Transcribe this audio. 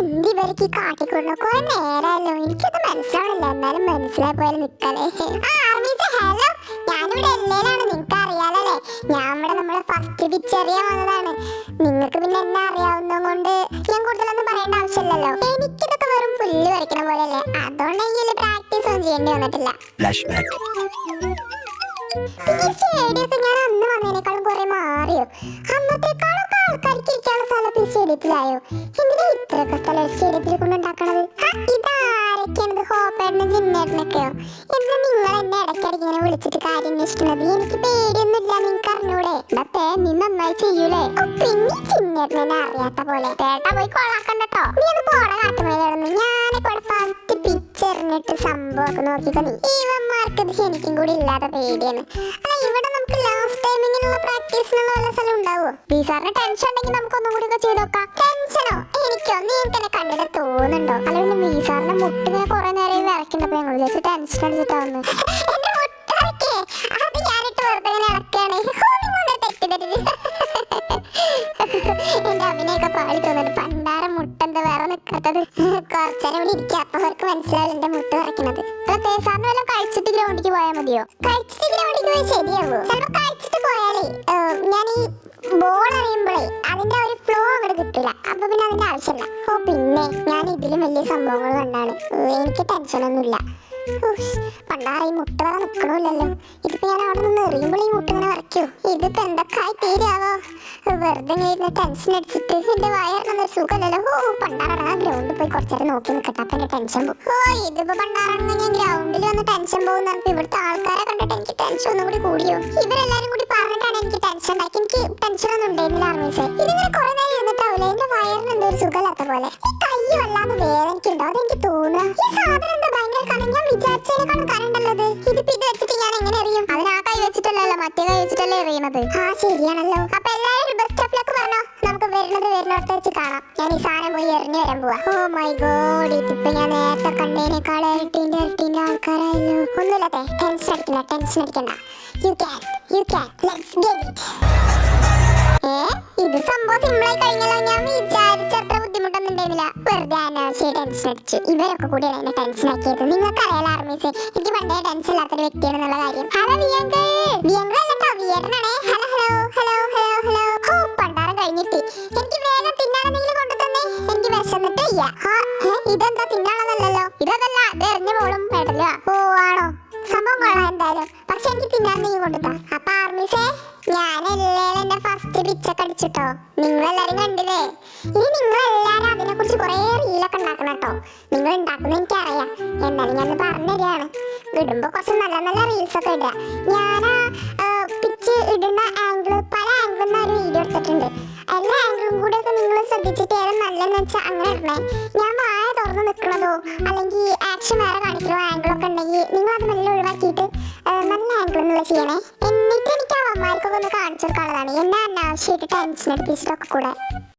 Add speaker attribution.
Speaker 1: എന്ത് ഇവർക്ക് കാട്ടിക്കൊണ്ടു കുറെ നേരമല്ലോ. എനിക്കത് മനസ്സിലാവണില്ല. എന്നാലും മനസ്സിലായി പോലെ നിക്കലേ. ഹലോ ഞാനിവിടെ എല്ലയിലാണ് നിങ്ങൾക്ക് അറിയാലല്ലേ? ഞാൻ ഇവിടെ നമ്മളെ ഫസ്റ്റ് തിരിച്ചറിയാൻ വന്നതാണ്. നിങ്ങൾക്ക് പിന്നെ എന്നെ അറിയാവുന്ന കൊണ്ട് ഞാൻ കൂടുതലൊന്നും പറയേണ്ട ആവശ്യമില്ലല്ലോ. എനിക്കിതൊക്കെ വെറും പുല്ല് വരയ്ക്കണ പോലെയല്ലേ? എനിക്ക് പ്രാക്ടീസ് ഒന്നും ചെയ്യേണ്ടി വന്നിട്ടില്ല. സ്റ്റേഡിയൊക്കെ ഞാൻ അന്ന് വന്നതിനേക്കാളും കുറെ മാറിയോ? അന്നത്തെക്കാളൊക്കെ ആൾക്കാർക്ക് ഇരിക്കാനുള്ള സ്ഥലം ഈ സ്റ്റേഡിയത്തിലായോ? എന്തിനാ ഇത്രയൊക്കെ സ്ഥലം സ്റ്റേഡിയത്തിൽ കൊണ്ടുണ്ടാക്കണത് ഇതാരൊക്കെയാണിത് ഹോപ്പേട്ടനും ജിന്നേട്ടനൊക്കെയോ? എന്താ നിങ്ങൾ എന്നെ ഇടയ്ക്കിടയ്ക്ക് ഇങ്ങനെ വിളിച്ചിട്ട് കാര്യം അന്വേഷിക്കുന്നത്? എനിക്ക് പേടിയൊന്നുമില്ല നിങ്ങൾക്ക് അറിഞ്ഞൂടെ? ഇതത്തെ നീ നന്നായി ചെയ്യൂലേ? പിന്നെ ചിന്നേട്ടനെ അറിയാത്ത പോലെ. ചേട്ടാ പോയി കൊള്ളാക്കണ്ടോ നീ അത് പോട കാട്ടുമേലാണെന്ന് ഞാനൊക്കെ ഇവിടെ ഫസ്റ്റ് പിച്ചെറിഞ്ഞിട്ട് സംഭവമൊക്കെ നീ ഇവന്മാർക്ക് ശരിക്കും കൂടി ഇല്ലാത്ത പേടിയാണ്. അല്ല ഇവിടെ നമുക്ക് ലാസ്റ്റ് ടൈമിങ്ങിനുള്ള പ്രാക്ടീസിനുള്ള വല്ല സ്ഥലം ഉണ്ടാവോ? ബീസാറിന് ടെൻഷൻ ഉണ്ടെങ്കിൽ നമുക്ക് ഒന്നും കൂടി ഒക്കെ ചെയ്ത് നോക്കാം. ടെൻഷനോ എനിക്കോ നീ തന്നെ കണ്ടിട്ട് തോന്നുന്നുണ്ടോ? അല്ല പിന്നെ ബീസാറിന്റെ മുട്ടിനെ കുറെ നേരം വിറയ്ക്കണ്ടപ്പോ ഞങ്ങൾ വിചാരിച്ചു ടെൻഷൻ അടിച്ചിട്ടാവുന്നു അത് എന്റെ അഭിനയൊക്കെ പാടി തോന്നുന്നു നിൽക്കാത്തത് കുറച്ചേരം ഇവിടെ ഇരിക്കുക അപ്പൊ അവർക്ക് എന്റെ മുട്ട് വരയ്ക്കുന്നത് സാറിന് വല്ലതും കഴിച്ചിട്ട് ഗ്രൗണ്ടിലേക്ക് പോയാൽ മതിയോ? കഴിച്ചിട്ട് ഗ്രൗണ്ടിലേക്ക് പോയാൽ ശരിയാവോ? ചിലപ്പോ കഴിച്ചിട്ട് പോയാലേ ഞാൻ ഈ ബോൾ അറിയുമ്പോഴേ അതിന്റെ ഒരു ഫ്ലോ അങ്ങോട്ട് കിട്ടില്ല അപ്പൊ പിന്നെ അതിന്റെ ആവശ്യമില്ല ഓ പിന്നെ ഞാൻ ഇതിലും വലിയ സംഭവങ്ങൾ കണ്ടാണ്. എനിക്ക് ടെൻഷനൊന്നുമില്ല പണ്ടാറ് ഈ മുട്ട വരെ നിക്കണമില്ലല്ലോ. ഇതിപ്പോ ഞാൻ അവിടെ നിന്ന് എറിയുമ്പോൾ ഈ മുട്ട ഇങ്ങനെ വരയ്ക്കൂ. ഇതിപ്പോ എന്തൊക്കെ വെറുതെ ഇരുന്ന് ടെൻഷൻ അടിച്ചിട്ട് എന്റെ വയറിനൊന്നും ഒരു സുഖമല്ലല്ലോ. ഓ പണ്ടാറാണ് ഗ്രൗണ്ടിൽ പോയി കുറച്ചേരം നോക്കി നിൽക്കട്ടെ അപ്പൊ എന്റെ ടെൻഷൻ പോകും. ഓ ഇതിപ്പോ പണ്ടാറാണെന്ന് ഞാൻ ഗ്രൗണ്ടിൽ വന്ന് ടെൻഷൻ പോകുന്ന ഇവിടുത്തെ ആൾക്കാരെ കണ്ടിട്ട് എനിക്ക് ടെൻഷൻ ഒന്നും കൂടി കൂടിയോ? ഇവരെല്ലാരും കൂടി പറഞ്ഞിട്ടാണ് എനിക്ക് ടെൻഷൻ ഉണ്ടാക്കി എനിക്ക് ടെൻഷൻ ഒന്നും ഉണ്ടായിരുന്നില്ല ആർമീസേ ഇതിങ്ങനെ കുറെ നേരം ഇരുന്നിട്ടാവില്ല? എന്റെ വയറിന് എന്തോ ഒരു സുഖമില്ലാത്ത പോലെ. ഈ കൈ വല്ലാതെ വേദനയ്ക്കുണ്ടോ അതെനിക്ക് ഈ സാധനം എന്താ ഭയങ്കര കനം ഞാൻ വിചാരിച്ചതിനെക്കാളും കനണ്ടല്ലത് ഇതിപ്പോ ഇത് വെച്ചിട്ട് ഞാൻ എങ്ങനെ അറിയും അതിന് കൈ വെച്ചിട്ടല്ലല്ലോ മറ്റേ കൈ വെച്ചിട്ടല്ലേ അറിയണത് ആ ശരിയാണല്ലോ. അപ്പൊ എല്ലാവരും നമുക്ക് വരുന്നത് വരുന്നിടത്ത് വെച്ച് കാണാം. ഞാൻ ഈ സാധനം പോയി എറിഞ്ഞു വരാൻ പോവാ. ഓ മൈ ഗോഡ് ഇതിപ്പോ ഞാൻ നേരത്തെ കണ്ടതിനേക്കാൾ ഇരട്ടിന്റെ ഇരട്ടിന്റെ ആൾക്കാരായല്ലോ ഒന്നുമില്ലാതെ ടെൻഷൻ അടിക്കണ്ട ടെൻഷൻ അടിക്കണ്ട. You can you can let's get it ഏ ഇത് സംഭവം സിമ്പിളായി കഴിഞ്ഞല്ലോ. ഞാൻ വിചാരിച്ചത്ര ബുദ്ധിമുട്ടൊന്നും ഉണ്ടായിരുന്നില്ല. വെറുതെ ടെൻഷൻ അടിച്ചു. ഇവരൊക്കെ കൂടിയാണ് എന്നെ ടെൻഷൻ ആക്കിയത്. നിങ്ങൾക്ക് അറിയാലോ ആർമീസ് എനിക്ക് പണ്ടേ ടെൻഷൻ ഇല്ലാത്തൊരു വ്യക്തിയാണെന്നുള്ള കാര്യം. ഹലോ വിയങ്ക. വിയങ്ക അല്ലട്ടോ വിയേട്ടനാണേ എനിക്ക് വേഗം തിന്നാണെന്നെങ്കിലും കൊണ്ടുതന്നെ. എനിക്ക് വിശന്നിട്ട് ഹാ, ഇതെന്താ തിന്നാണെന്നല്ലോ ഇതല്ല ഇത് എറിഞ്ഞു പോളും വേണ്ടല്ല ഓ ആണോ സംഭവം കൊള്ളാം എന്തായാലും. പക്ഷെ എനിക്ക് തിന്നാണെന്നെങ്കിലും കൊടുത്താ അപ്പൊ ആർമിസേ ഞാനല്ലേ എന്റെ ഫസ്റ്റ് പിച്ചൊക്കെ അടിച്ചിട്ടോ. നിങ്ങളെല്ലാരും കണ്ടില്ലേ? ഇനി നിങ്ങളെല്ലാരും അതിനെ കുറിച്ച് കുറെ റീലൊക്കെ ഉണ്ടാക്കണം കേട്ടോ. നിങ്ങൾ ഉണ്ടാക്കുന്ന എനിക്കറിയാം. എന്നാലും ഞാൻ പറഞ്ഞു തരികയാണ്. ഇടുമ്പോ കുറച്ച് നല്ല നല്ല റീൽസ് ഒക്കെ ഇടുക. ഞാൻ വെച്ചാൽ അങ്ങനെ ഇടണേ ഞാൻ വായ തുറന്ന് നിൽക്കണതോ അല്ലെങ്കിൽ ആക്ഷൻ വേറെ കാണിക്കണോ ആംഗിളൊക്കെ ഉണ്ടെങ്കിൽ നിങ്ങൾ അത് നല്ല ഒഴിവാക്കിയിട്ട് നല്ല ആംഗിൾ എന്നുള്ള ചെയ്യണേ. എന്നിട്ട് എനിക്ക് ആ അമ്മമാർക്കൊക്കെ ഒന്ന് കാണിച്ചു കൊടുക്കാനുള്ളതാണ്. എന്നെ അനാവശ്യമായിട്ട് ടെൻഷൻ എടുപ്പിച്ചിട്ടൊക്കെ കൂടെ.